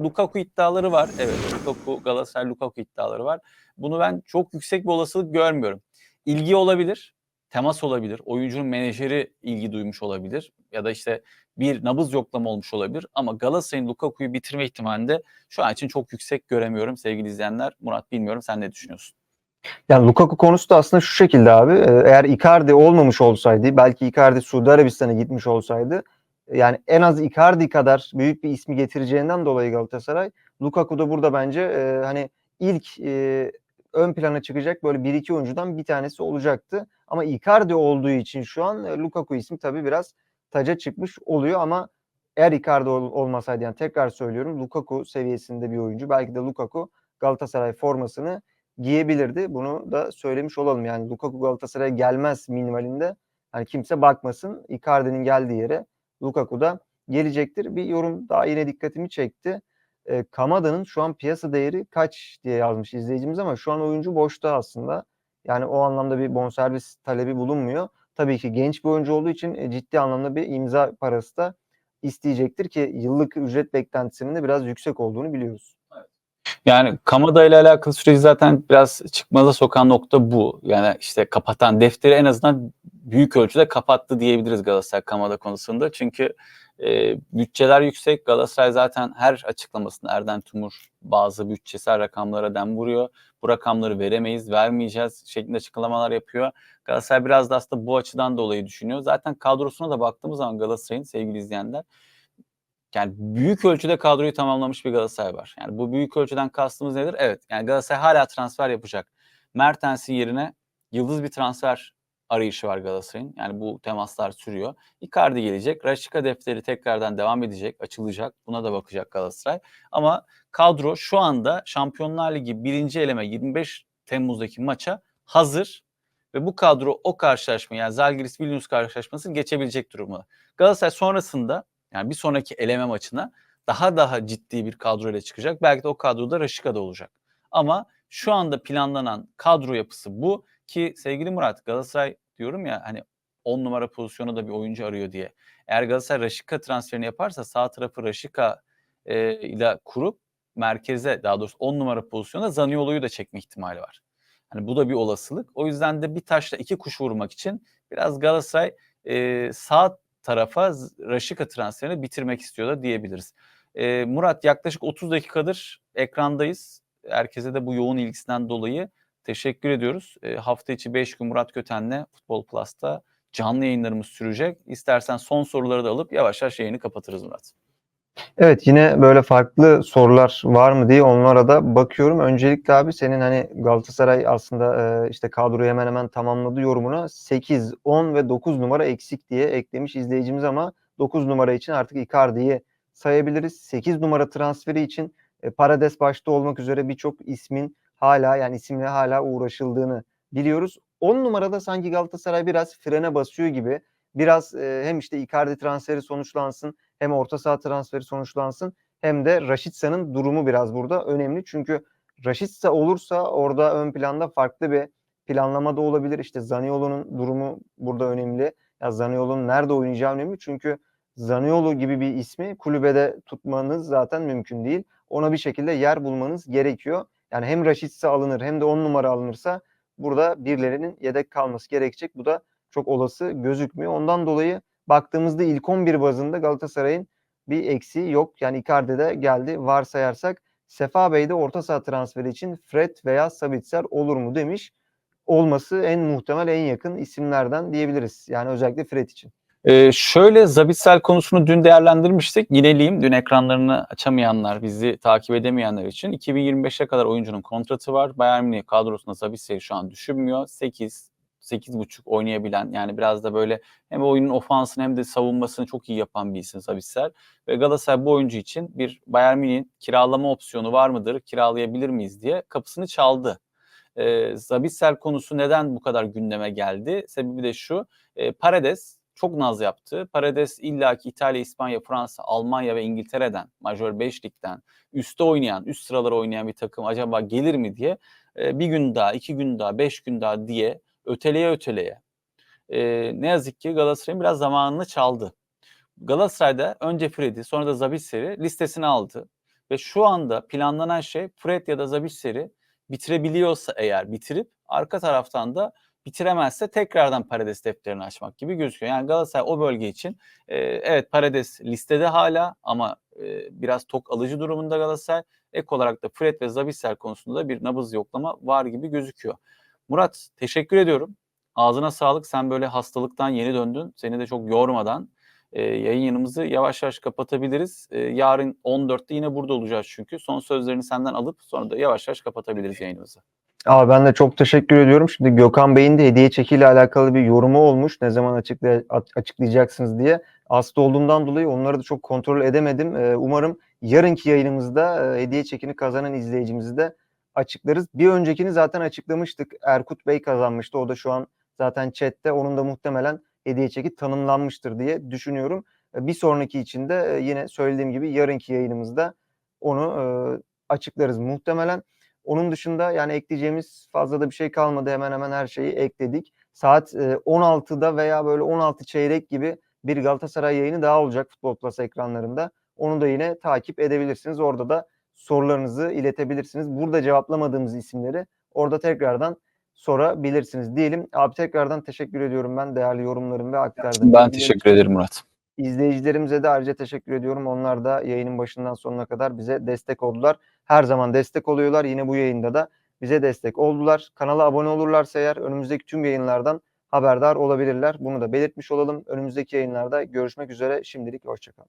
Lukaku iddiaları var. Evet Lukaku, Galatasaray Lukaku iddiaları var. Bunu ben çok yüksek bir olasılık görmüyorum. İlgi olabilir, temas olabilir, oyuncunun menajeri ilgi duymuş olabilir ya da işte bir nabız yoklama olmuş olabilir ama Galatasaray'ın Lukaku'yu bitirme ihtimalinde şu an için çok yüksek göremiyorum sevgili izleyenler. Murat bilmiyorum sen ne düşünüyorsun? Yani Lukaku konusu da aslında şu şekilde abi. Eğer Icardi olmamış olsaydı, belki Icardi Suudi Arabistan'a gitmiş olsaydı yani en az Icardi kadar büyük bir ismi getireceğinden dolayı Galatasaray Lukaku da burada bence e, hani ilk e, ön plana çıkacak böyle bir iki oyuncudan bir tanesi olacaktı. Ama Icardi olduğu için şu an e, Lukaku ismi tabii biraz taca çıkmış oluyor ama eğer Icardi ol- olmasaydı yani tekrar söylüyorum Lukaku seviyesinde bir oyuncu belki de Lukaku Galatasaray formasını giyebilirdi. Bunu da söylemiş olalım. Yani Lukaku Galatasaray'a gelmez minimalinde. Hani kimse bakmasın. Icardi'nin geldiği yere Lukaku da gelecektir. Bir yorum daha yine dikkatimi çekti. E, Kamada'nın şu an piyasa değeri kaç diye yazmış izleyicimiz ama şu an oyuncu boşta aslında. Yani o anlamda bir bonservis talebi bulunmuyor. Tabii ki genç bir oyuncu olduğu için e, ciddi anlamda bir imza parası da isteyecektir ki yıllık ücret beklentisinin de biraz yüksek olduğunu biliyoruz. Yani Kamada ile alakalı süreci zaten biraz çıkmaza sokan nokta bu. Yani işte kapatan defteri en azından büyük ölçüde kapattı diyebiliriz Galatasaray Kamada konusunda. Çünkü e, bütçeler yüksek. Galatasaray zaten her açıklamasında Erden Timur bazı bütçesel rakamlara dem vuruyor. Bu rakamları veremeyiz, vermeyeceğiz şeklinde açıklamalar yapıyor. Galatasaray biraz da aslında bu açıdan dolayı düşünüyor. Zaten kadrosuna da baktığımız zaman Galatasaray'ın sevgili izleyenler yani büyük ölçüde kadroyu tamamlamış bir Galatasaray var. Yani bu büyük ölçüden kastımız nedir? Evet yani Galatasaray hala transfer yapacak. Mertens'in yerine yıldız bir transfer arayışı var Galatasaray'ın. Yani bu temaslar sürüyor. Icardi gelecek. Raşika defteri tekrardan devam edecek, açılacak. Buna da bakacak Galatasaray. Ama kadro şu anda Şampiyonlar Ligi birinci eleme 25 Temmuz'daki maça hazır. Ve bu kadro o karşılaşma yani Zalgiris Vilnius karşılaşmasını geçebilecek durumda. Galatasaray sonrasında yani bir sonraki eleme maçına daha daha ciddi bir kadro ile çıkacak. Belki de o kadroda Raşika'da olacak. Ama şu anda planlanan kadro yapısı bu ki sevgili Murat Galatasaray diyorum ya hani 10 numara pozisyonu da bir oyuncu arıyor diye. Eğer Galatasaray Raşika transferini yaparsa sağ tarafı Raşika e, ile kurup merkeze daha doğrusu 10 numara pozisyonda Zaniolo'yu da çekme ihtimali var. Hani bu da bir olasılık. O yüzden de bir taşla iki kuş vurmak için biraz Galatasaray e, sağ tarafa Raşika transferini bitirmek istiyor da diyebiliriz. E, Murat yaklaşık 30 dakikadır ekrandayız. Herkese de bu yoğun ilgisinden dolayı teşekkür ediyoruz. E, hafta içi 5 gün Murat Köten'le Futbol Plus'ta canlı yayınlarımız sürecek. İstersen son soruları da alıp yavaş yavaş yayını kapatırız Murat. Evet yine böyle farklı sorular var mı diye onlara da bakıyorum. Öncelikle abi senin hani Galatasaray aslında e, işte kadroyu hemen hemen tamamladı yorumuna 8, 10 ve 9 numara eksik diye eklemiş izleyicimiz ama 9 numara için artık Icardi'yi sayabiliriz. 8 numara transferi için e, Parades başta olmak üzere birçok ismin hala yani isimle hala uğraşıldığını biliyoruz. 10 numarada sanki Galatasaray biraz frene basıyor gibi. Biraz e, hem işte Icardi transferi sonuçlansın hem orta saha transferi sonuçlansın hem de Raşitsa'nın durumu biraz burada önemli. Çünkü Raşitsa olursa orada ön planda farklı bir planlama da olabilir. İşte Zaniolo'nun durumu burada önemli. Ya Zaniolo'nun nerede oynayacağı önemli. Çünkü Zaniolo gibi bir ismi kulübede tutmanız zaten mümkün değil. Ona bir şekilde yer bulmanız gerekiyor. Yani hem Raşitsa alınır hem de 10 numara alınırsa burada birilerinin yedek kalması gerekecek. Bu da çok olası gözükmüyor. Ondan dolayı baktığımızda ilk 11 bazında Galatasaray'ın bir eksiği yok. Yani Icardi de geldi varsayarsak. Sefa Bey de orta saha transferi için Fred veya Sabitzer olur mu demiş. Olması en muhtemel en yakın isimlerden diyebiliriz. Yani özellikle Fred için. Ee, şöyle Zabitsel konusunu dün değerlendirmiştik. Yineleyeyim. Dün ekranlarını açamayanlar, bizi takip edemeyenler için 2025'e kadar oyuncunun kontratı var. Bayern Münih kadrosunda Zabitsel'i şu an düşünmüyor. 8 8.5 oynayabilen yani biraz da böyle hem oyunun ofansını hem de savunmasını çok iyi yapan bir isim Sabitzer. Ve Galatasaray bu oyuncu için bir Bayern Münih'in kiralama opsiyonu var mıdır, kiralayabilir miyiz diye kapısını çaldı. Ee, Zabitzer konusu neden bu kadar gündeme geldi? Sebebi de şu, e, Paredes çok naz yaptı. Paredes illaki İtalya, İspanya, Fransa, Almanya ve İngiltere'den, Major 5 ligden üstte oynayan, üst sıralara oynayan bir takım acaba gelir mi diye e, bir gün daha, iki gün daha, beş gün daha diye öteleye öteleye. E, ne yazık ki Galatasaray'ın biraz zamanını çaldı. Galatasaray'da önce Fred'i sonra da Zabitser'i listesine aldı. ve şu anda planlanan şey Fred ya da Zabitser'i bitirebiliyorsa eğer bitirip arka taraftan da bitiremezse tekrardan Paredes defterini açmak gibi gözüküyor. Yani Galatasaray o bölge için e, evet Paredes listede hala ama e, biraz tok alıcı durumunda Galatasaray. Ek olarak da Fred ve Zabitser konusunda da bir nabız yoklama var gibi gözüküyor. Murat teşekkür ediyorum. Ağzına sağlık. Sen böyle hastalıktan yeni döndün. Seni de çok yormadan e, yayın yanımızı yavaş yavaş kapatabiliriz. E, yarın 14'te yine burada olacağız çünkü. Son sözlerini senden alıp sonra da yavaş yavaş kapatabiliriz yayınımızı. Abi ben de çok teşekkür ediyorum. Şimdi Gökhan Bey'in de hediye çekiyle alakalı bir yorumu olmuş. Ne zaman açıklay- açıklayacaksınız diye. Hasta olduğumdan dolayı onları da çok kontrol edemedim. Ee, umarım yarınki yayınımızda e, hediye çekini kazanan izleyicimizi de açıklarız. Bir öncekini zaten açıklamıştık. Erkut Bey kazanmıştı. O da şu an zaten chatte. Onun da muhtemelen hediye çeki tanımlanmıştır diye düşünüyorum. E, Bir sonraki için de e, yine söylediğim gibi yarınki yayınımızda onu e, açıklarız muhtemelen. Onun dışında yani ekleyeceğimiz fazla da bir şey kalmadı. Hemen hemen her şeyi ekledik. Saat e, 16'da veya böyle 16 çeyrek gibi bir Galatasaray yayını daha olacak Futbol Plus ekranlarında. Onu da yine takip edebilirsiniz. Orada da sorularınızı iletebilirsiniz. Burada cevaplamadığımız isimleri orada tekrardan sorabilirsiniz diyelim. Abi tekrardan teşekkür ediyorum ben değerli yorumlarım ve aktardığım Ben teşekkür ederim Murat. İzleyicilerimize de ayrıca teşekkür ediyorum. Onlar da yayının başından sonuna kadar bize destek oldular. Her zaman destek oluyorlar. Yine bu yayında da bize destek oldular. Kanala abone olurlarsa eğer önümüzdeki tüm yayınlardan haberdar olabilirler. Bunu da belirtmiş olalım. Önümüzdeki yayınlarda görüşmek üzere. Şimdilik hoşçakalın.